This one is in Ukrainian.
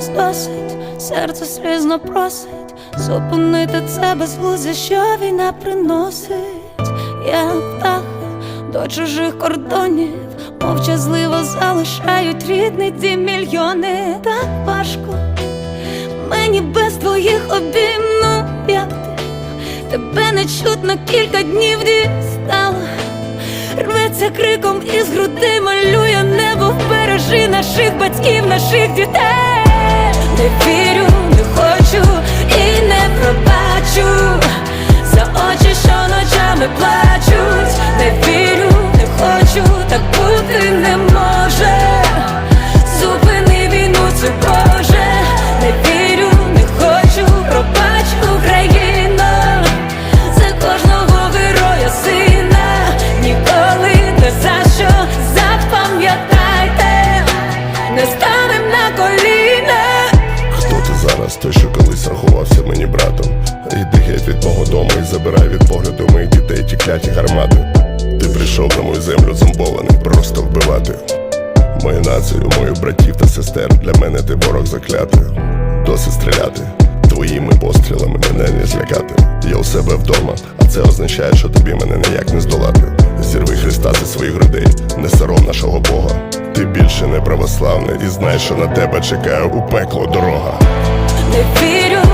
нас досить, серце слізно просить, зупинити це безглуздя, що війна приносить. Я птах до чужих кордонів, мовчазливо залишають рідний дім мільйони. Так важко мені без твоїх обійм, ну як ти тебе не чутно кілька днів дістала. Рветься криком із груди, малює небо, наших батьків, наших дітей. Не вірю, той, що колись рахувався мені братом? Іди геть від мого дому і забирай від погляду моїх дітей ті кляті гармати. Ти прийшов на мою землю зомбований, просто вбивати. Мою націю, мою братів та сестер, для мене ти ворог заклятий. Досить стріляти, твоїми пострілами мене не злякати. Я у себе вдома, а це означає, що тобі мене ніяк не здолати. Зірви Христа зі своїх грудей, не сором нашого Бога. Ти більше не православний і знай, що на тебе чекає у пекло дорога. Не вірю,